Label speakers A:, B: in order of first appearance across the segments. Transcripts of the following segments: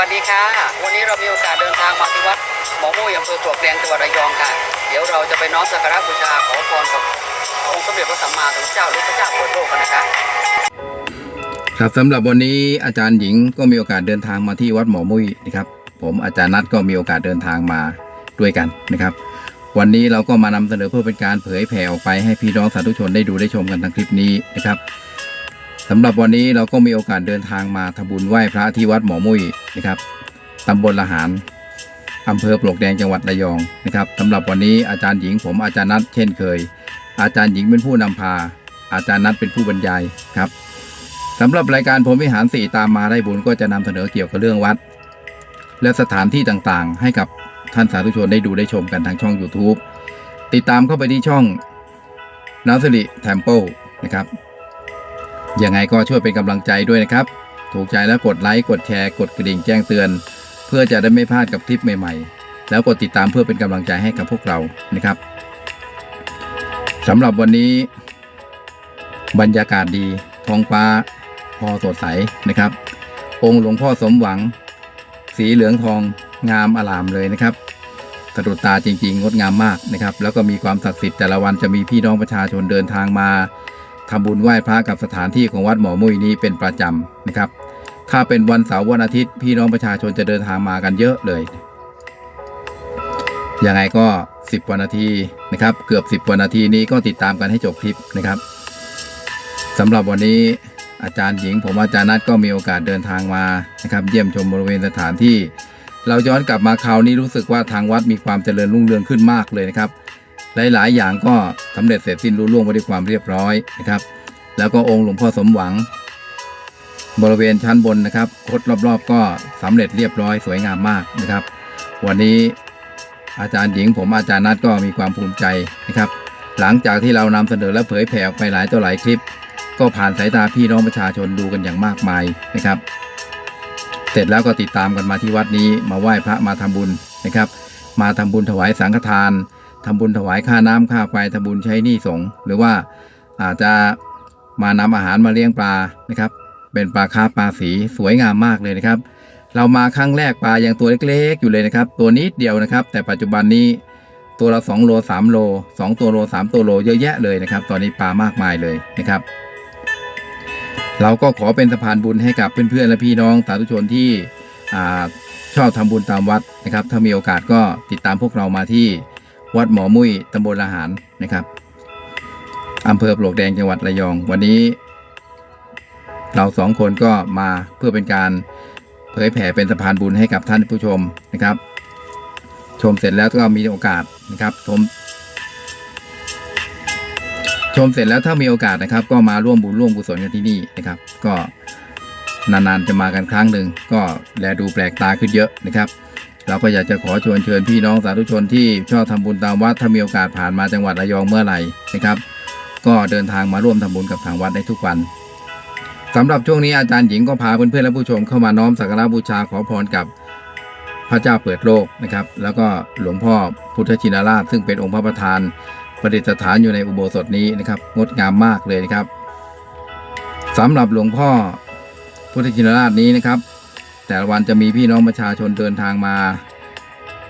A: วัสดีค่ะ วันนี้เรามีโอกาสเดินทางมาที่วัดหมอมุ้ยอำเภอปลวกแดงจังหวัดระยองค่ะ เดี๋ยวเราจะไปน้อมสักการะบูชาขอพรกับองค์สมเด็จพระสัมมาสัมพุทธเจ้าหรือพระเจ้าเปิดโลกกันนะคะ
B: ครับสำหรับวันนี้อาจารย์หญิงก็มีโอกาสเดินทางมาที่วัดหมอมุ้ยนะครับ ผมอาจารย์นัทก็มีโอกาสเดินทางมาด้วยกันนะครับ วันนี้เราก็มานำเสนอเพื่อเป็นการเผยแผ่ออกไปให้พี่น้องสาธุชนได้ดูได้ชมกันทางคลิปนี้นะครับ สำหรับวันนี้เราก็มีโอกาสเดินทางมาทำบุญไหว้พระที่วัดหมอมุ้ยนะครับตำบลละหารอำเภอปลวกแดงจังหวัดระยองนะครับสำหรับวันนี้อาจารย์หญิงผมอาจารย์นัทเช่นเคย อาจารย์หญิงเป็นผู้นำพา อาจารย์นัทเป็นผู้บรรยายครับสำหรับรายการผมวิหารสี่ตามมาได้บุญก็จะนำเสนอเกี่ยวกับเรื่องวัด และสถานที่ต่างๆ ให้กับท่านสาธุชนได้ดูได้ชมกันทางช่อง YouTube ติดตามเข้าไปที่ช่องนัสริแทมเปิลนะครับ ยังไงก็ช่วยเป็นกำลังใจด้วยนะครับ ถูกใจแล้วกดไลค์กดแชร์กดกระดิ่งแจ้งเตือน เพื่อจะได้ไม่พลาดกับคลิปใหม่ๆ แล้วกดติดตามเพื่อเป็นกำลังใจให้กับพวกเรานะครับสำหรับวันนี้ บรรยากาศดีท้องฟ้า พอสดใสนะครับ องค์หลวงพ่อสมหวัง สีเหลืองทองงามอลามเลยนะครับสะดุดตาจริงๆ งดงามมากนะครับ แล้วก็มีความศักดิ์สิทธิ์แต่ละวันจะมีพี่น้องประชาชนเดินทางมา ทำบุญไหว้พระกับสถานที่ของวัดหมอมุ้ยนี้เป็นประจำนะครับ ถ้าเป็นวันเสาร์วันอาทิตย์ พี่น้องประชาชนจะเดินทางมากันเยอะเลยยังไงก็ 10กว่านาทีนะครับ เกือบ 10กว่านาทีนี้ก็ติดตามกันให้จบคลิปนะครับสำหรับวันนี้อาจารย์หญิง ผมอาจารย์นัทก็มีโอกาสเดินทางมานะครับ เยี่ยมชมบริเวณสถานที่ เราย้อนกลับมาคราวนี้รู้สึกว่าทางวัดมีความเจริญรุ่งเรืองขึ้นมากเลยนะครับ หลาย ๆ อย่างก็สำเร็จเสร็จสิ้นรุ่ล่วงไปด้วยความเรียบร้อยนะครับ แล้วก็องค์หลวงพ่อสมหวัง บริเวณชั้นบนนะครับคดรอบๆ ก็สำเร็จเรียบร้อยสวยงามมากนะครับ วันนี้อาจารย์หญิงผมอาจารย์นัทก็มีความภูมิใจนะครับ หลังจากที่เรานำเสนอและเผยแผ่ออกไปหลายต่อหลายคลิป ก็ผ่านสายตาพี่น้องประชาชนดูกันอย่างมากมายนะครับ เสร็จแล้วก็ติดตามกันมาที่วัดนี้มาไหว้พระมาทำบุญนะครับ มาทำบุญถวายสังฆทาน ทำบุญถวายค่าน้ำค่าไฟทำบุญใช้หนี้สงหรือว่าอาจจะมานำอาหารมาเลี้ยงปลานะครับ เป็นปลาคาปลาสีสวยงามมากเลยนะครับ เรามาครั้งแรกปลายังตัวเล็กๆอยู่เลยนะครับ ตัวนิดเดียวนะครับ แต่ปัจจุบันนี้ตัวละ2โล3โล2 ตัวโล 3 ตัวโลเยอะแยะเลยนะครับ ตอนนี้ปลามากมายเลยนะครับ เราก็ขอเป็นสะพานบุญให้กับเพื่อนๆและพี่น้องสาธุชนที่อชอบทำบุญตามวัดนะครับ ถ้ามีโอกาสก็ติดตามพวกเรามาที่ วัดหมอมุ้ยตำบลละหารนะครับอำเภอปลวกแดงจังหวัดระยอง วันนี้ เราสองคนก็มาเพื่อเป็นการเผยแผ่เป็นสะพานบุญให้กับท่านผู้ชมนะครับ ชมเสร็จแล้วก็มีโอกาสนะครับชมชมเสร็จแล้วถ้ามีโอกาสนะครับ ก็มาร่วมบุญร่วมกุศลกันที่นี่นะครับ ก็นานๆจะมากันครั้งหนึ่งก็แลดูแปลกตาขึ้นเยอะนะครับ เราก็อยากจะขอชวนเชิญพี่น้องสาธุชนที่ชอบทำบุญตามวัดถ้ามีโอกาสผ่านมาจังหวัดระยองเมื่อไหร่นะครับ ก็เดินทางมาร่วมทำบุญกับทางวัดได้ทุกวันสำหรับช่วงนี้อาจารย์หญิงก็พาเพื่อนๆและผู้ชมเข้ามาน้อมสักการะบูชาขอพรกับพระเจ้าเปิดโลกนะครับ แล้วก็หลวงพ่อพุทธชินราช ซึ่งเป็นองค์พระประธานประดิษฐานอยู่ในอุโบสถนี้นะครับ งดงามมากเลยนะครับสำหรับหลวงพ่อพุทธชินราชนี้นะครับ แต่ละวันจะมีพี่น้องประชาชนเดินทางมา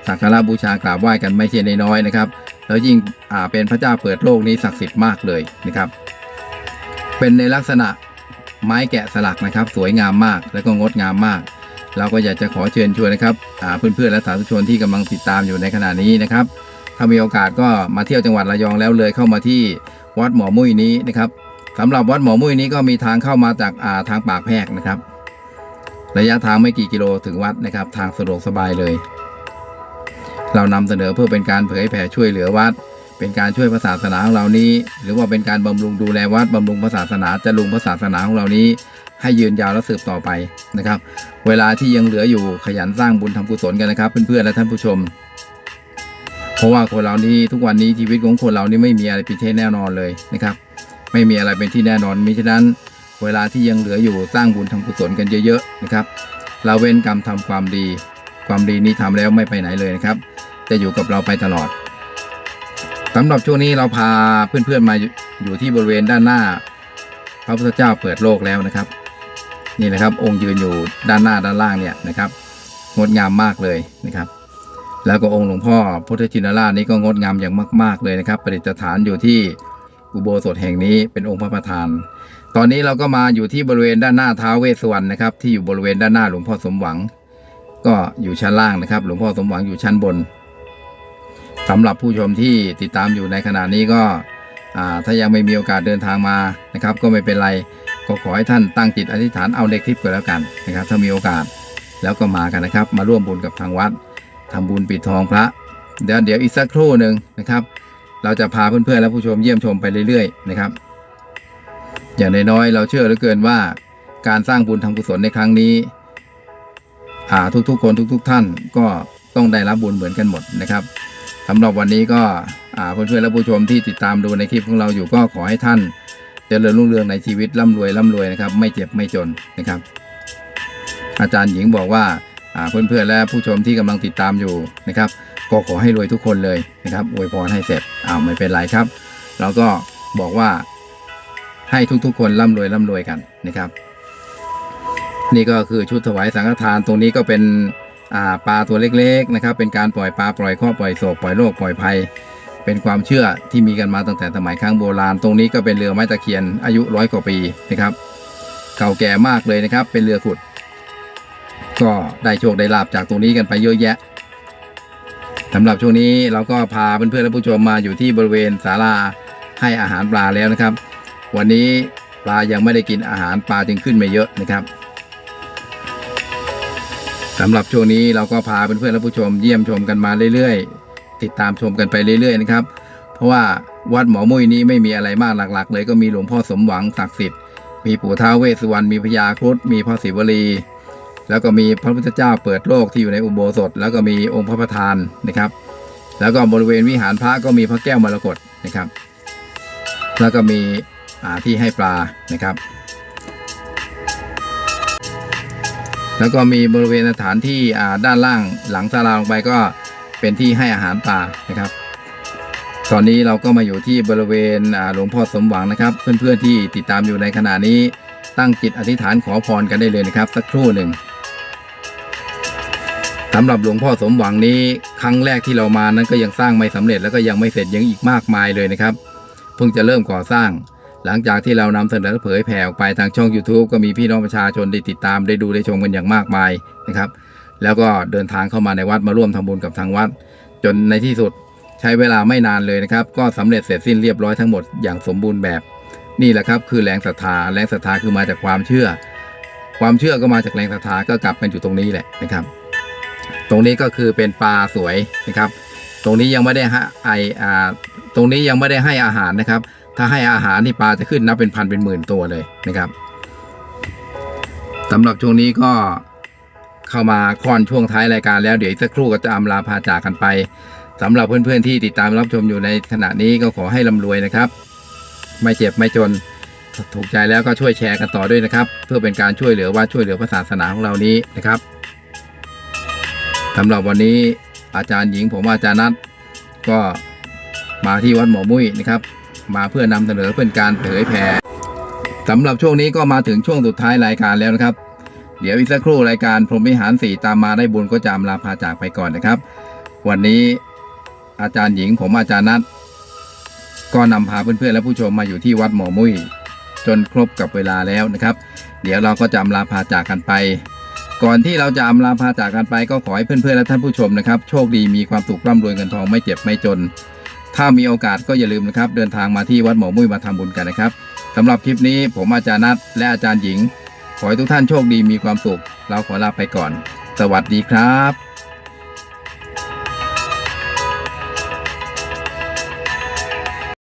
B: สักการะบูชากราบไหว้กันไม่ใช่น้อยๆนะครับ แล้วยิ่งอ่าเป็นพระเจ้าเปิดโลกนี้ศักดิ์สิทธิ์มากเลยนะครับ เป็นในลักษณะไม้แกะสลักนะครับ สวยงามมากและก็งดงามมาก เราก็อยากจะขอเชิญชวนนะครับอ่าเพื่อนๆและสาธุชนที่กำลังติดตามอยู่ในขณะนี้นะครับ ถ้ามีโอกาสก็มาเที่ยวจังหวัดระยองแล้วเลยเข้ามาที่วัดหมอมุ้ยนี้นะครับสำหรับวัดหมอมุ้ยนี้ก็มีทางเข้ามาจากอ่าทางปากแพรกนะครับ ระยะทางไม่กี่กิโลถึงวัดนะครับ ทางสะดวกสบายเลย เรานำเสนอเพื่อเป็นการเผยแผ่ช่วยเหลือวัด เป็นการช่วยพระศาสนาของเรานี้ หรือว่าเป็นการบำรุงดูแลวัดบำรุงพระศาสนาจะลุงพระศาสนาของเรานี้ ให้ยืนยาวและสืบต่อไปนะครับ เวลาที่ยังเหลืออยู่ขยันสร้างบุญทำกุศลกันนะครับ เพื่อนๆและท่านผู้ชม เพราะว่าคนเรานี้ทุกวันนี้ชีวิตของคนเรานี่ไม่มีอะไรเป็นที่แน่นอนเลยนะครับ ไม่มีอะไรเป็นที่แน่นอนมิฉะนั้น เวลาที่ยังเหลืออยู่สร้างบุญทำกุศลกันเยอะๆนะครับเราเว้นกรรมทำความดี ความดีนี้ทำแล้วไม่ไปไหนเลยนะครับ จะอยู่กับเราไปตลอดสำหรับช่วงนี้เราพาเพื่อนๆมาอยู่ที่บริเวณด้านหน้า พระพุทธเจ้าเปิดโลกแล้วนะครับ นี่นะครับ องค์ยืนอยู่ด้านหน้าด้านล่างเนี่ยนะครับงดงามมากเลยนะครับ แล้วก็องค์หลวงพ่อพุทธชินราชนี้ก็งดงามอย่างมาก ๆเลยนะครับ ประดิษฐานอยู่ที่ อุโบสถแห่งนี้เป็นองค์พระประธาน ตอนนี้เราก็มาอยู่ที่บริเวณด้านหน้าท้าวเวสสวรรณนะครับ ที่อยู่บริเวณด้านหน้าหลวงพ่อสมหวัง ก็อยู่ชั้นล่างนะครับ หลวงพ่อสมหวังอยู่ชั้นบนสำหรับผู้ชมที่ติดตามอยู่ในขณะนี้ก็ถ้ายังไม่มีโอกาสเดินทางมานะครับ ก็ไม่เป็นไรก็ขอให้ท่านตั้งจิตอธิษฐานเอาในคลิปก็แล้วกันนะครับ ถ้ามีโอกาสแล้วก็มากันนะครับ มาร่วมบุญกับทางวัดทำบุญปิดทองพระ เดี๋ยวเดี๋ยวอีกสักครู่หนึ่งนะครับ เราจะพาเพื่อนๆและผู้ชมเยี่ยมชมไปเรื่อยๆนะครับ อย่างน้อยๆเราเชื่อเหลือเกินว่า การสร้างบุญทำกุศลในครั้งนี้อาทุกๆคนทุก ๆ ท่านก็ต้องได้รับบุญเหมือนกันหมดนะครับสำหรับวันนี้ก็อาเพื่อนๆและผู้ชมที่ติดตามดูในคลิปของเราอยู่ก็ขอให้ท่านเจริญรุ่งเรืองในชีวิตร่ำรวยร่ำรวยนะครับ ไม่เจ็บไม่จนนะครับ อาจารย์หญิงบอกว่า เพื่อนๆและผู้ชมที่กำลังติดตามอยู่นะครับ ก็ขอให้รวยทุกคนเลยนะครับอวยพรให้เสร็จอ้าวไม่เป็นไรครับ เราก็บอกว่าให้ทุกๆ คนร่ำรวยร่ำรวยกันนะครับ นี่ก็คือชุดถวายสังฆทานตรงนี้ก็เป็นปลาตัวเล็กๆนะครับ เป็นการปล่อยปลาปล่อยข้อปล่อยโศกปล่อยโรคปล่อยภัย เป็นความเชื่อที่มีกันมาตั้งแต่สมัยครั้งโบราณ ตรงนี้ก็เป็นเรือไม้ตะเคียนอายุร้อยกว่าปีนะครับ เก่าแก่มากเลยนะครับ เป็นเรือขุด ก็ได้โชคได้ลาบจากตรงนี้กันไปเยอะแยะสำหรับช่วงนี้เราก็พาเพื่อนๆและผู้ชมมาอยู่ที่บริเวณศาลาให้อาหารปลาแล้วนะครับ วันนี้ปลายังไม่ได้กินอาหารปลาจึงขึ้นไม่เยอะนะครับสำหรับช่วงนี้เราก็พาเพื่อนๆและผู้ชมเยี่ยมชมกันมาเรื่อยๆ ติดตามชมกันไปเรื่อยๆนะครับ เพราะว่าวัดหมอมุ้ยนี้ไม่มีอะไรมากหลัก ๆ เลยก็มีหลวงพ่อสมหวังศักดิ์สิทธิ์มีปู่ท้าวเวสสุวรรณมีพญาครุฑมีพ่อศิวลี แล้วก็มีพระพุทธเจ้าเปิดโลกที่อยู่ในอุโบสถ แล้วก็มีองค์พระประธานนะครับ แล้วก็บริเวณวิหารพระก็มีพระแก้วมรกตนะครับ แล้วก็มีที่ให้ปลานะครับ แล้วก็มีบริเวณสถานที่ด้านล่างหลังศาลาลงไปก็เป็นที่ให้อาหารปลานะครับ ตอนนี้เราก็มาอยู่ที่บริเวณหลวงพ่อสมหวังนะครับ เพื่อนๆที่ติดตามอยู่ในขณะนี้ตั้งจิตอธิษฐานขอพรกันได้เลยนะครับ สักครู่หนึ่ง สำหรับหลวงพ่อสมหวังนี้ ครั้งแรกที่เรามานั้นก็ยังสร้างไม่สำเร็จแล้วก็ยังไม่เสร็จยังอีกมากมายเลยนะครับ เพิ่งจะเริ่มก่อสร้าง หลังจากที่เรานำเสนอเผยแผ่ออกไปทางช่อง YouTube ก็มีพี่น้องประชาชนได้ติดตามได้ดูได้ชมกันอย่างมากมายนะครับ แล้วก็เดินทางเข้ามาในวัดมาร่วมทำบุญกับทางวัด จนในที่สุดใช้เวลาไม่นานเลยนะครับ ก็สำเร็จเสร็จสิ้นเรียบร้อยทั้งหมดอย่างสมบูรณ์แบบ นี่แหละครับคือแรงศรัทธาแรงศรัทธาคือมาจากความเชื่อ ความเชื่อก็มาจากแรงศรัทธาก็กลับกันอยู่ตรงนี้แหละนะครับ ตรงนี้ก็คือเป็นปลาสวยนะครับ ตรงนี้ยังไม่ได้ให้ไออ่าตรงนี้ยังไม่ได้ให้อาหารนะครับ ถ้าให้อาหารนี่ปลาจะขึ้นนับเป็นพันเป็นหมื่นตัวเลยนะครับสำหรับช่วงนี้ก็เข้ามาค่อนช่วงท้ายรายการแล้วเดี๋ยวอีกสักครู่ก็จะอำลาพาจากกันไปสำหรับเพื่อนๆที่ติดตามรับชมอยู่ในขณะนี้ก็ขอให้ร่ำรวยนะครับ ไม่เจ็บไม่จนถูกใจแล้วก็ช่วยแชร์กันต่อด้วยนะครับ เพื่อเป็นการช่วยเหลือว่าช่วยเหลือพระศาสนาของเรานี้นะครับ สำหรับวันนี้อาจารย์หญิงผมอาจารย์นัทก็มาที่วัดหมอมุ้ยนะครับ มาเพื่อนำเสนอเพื่อการเผยแผ่สำหรับช่วงนี้ก็มาถึงช่วงสุดท้ายรายการแล้วนะครับ เดี๋ยวอีกสักครู่รายการพรหมวิหารสี่ตามมาได้บุญก็จะอำลาพาจากไปก่อนนะครับ วันนี้อาจารย์หญิงผมอาจารย์นัทก็นำพาเพื่อนๆและผู้ชมมาอยู่ที่วัดหมอมุ้ยจนครบกับเวลาแล้วนะครับ เดี๋ยวเราก็จะอำลาพาจากกันไป ก่อนที่เราจะอำลาพาจากกันไปก็ขอให้เพื่อนๆและท่านผู้ชมนะครับ โชคดีมีความสุขร่ำรวยเงินทองไม่เจ็บไม่จน ถ้ามีโอกาสก็อย่าลืมนะครับ เดินทางมาที่วัดหมอมุ้ยมาทำบุญกันนะครับสำหรับคลิปนี้ผมอาจารย์นัทและอาจารย์หญิง ขอให้ทุกท่านโชคดีมีความสุข เราขอลาไปก่อน สวัสดีครับ